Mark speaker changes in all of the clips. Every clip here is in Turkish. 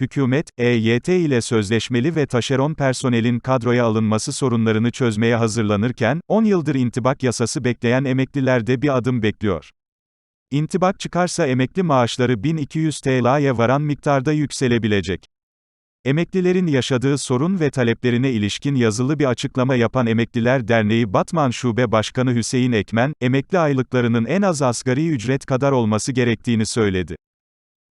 Speaker 1: hükümet, EYT ile sözleşmeli ve taşeron personelin kadroya alınması sorunlarını çözmeye hazırlanırken, 10 yıldır intibak yasası bekleyen emekliler de bir adım bekliyor. İntibak çıkarsa emekli maaşları 1200 TL'ye varan miktarda yükselebilecek. Emeklilerin yaşadığı sorun ve taleplerine ilişkin yazılı bir açıklama yapan Emekliler Derneği Batman Şube Başkanı Hüseyin Ekmen, emekli aylıklarının en az asgari ücret kadar olması gerektiğini söyledi.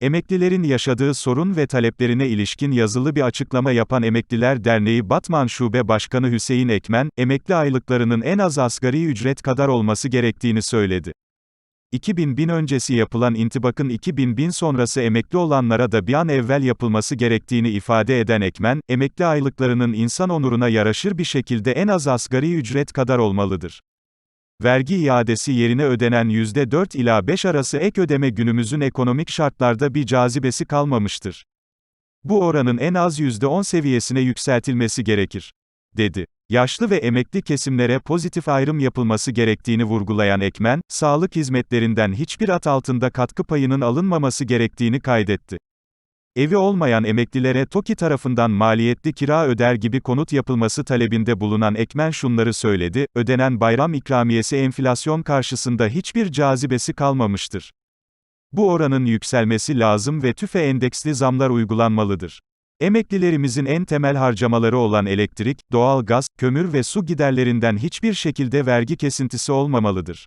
Speaker 1: Emeklilerin yaşadığı sorun ve taleplerine ilişkin yazılı bir açıklama yapan Emekliler Derneği Batman Şube Başkanı Hüseyin Ekmen, emekli aylıklarının en az asgari ücret kadar olması gerektiğini söyledi. 2000 bin öncesi yapılan intibakın 2000 bin sonrası emekli olanlara da bir an evvel yapılması gerektiğini ifade eden Ekmen, emekli aylıklarının insan onuruna yaraşır bir şekilde en az asgari ücret kadar olmalıdır. Vergi iadesi yerine ödenen %4 ila 5 arası ek ödeme günümüzün ekonomik şartlarda bir cazibesi kalmamıştır. Bu oranın en az %10 seviyesine yükseltilmesi gerekir, dedi. Yaşlı ve emekli kesimlere pozitif ayrım yapılması gerektiğini vurgulayan Ekmen, sağlık hizmetlerinden hiçbir at altında katkı payının alınmaması gerektiğini kaydetti. Evi olmayan emeklilere TOKİ tarafından maliyetli kira öder gibi konut yapılması talebinde bulunan Ekmen şunları söyledi, ödenen bayram ikramiyesi enflasyon karşısında hiçbir cazibesi kalmamıştır. Bu oranın yükselmesi lazım ve tüfe endeksli zamlar uygulanmalıdır. Emeklilerimizin en temel harcamaları olan elektrik, doğalgaz, kömür ve su giderlerinden hiçbir şekilde vergi kesintisi olmamalıdır.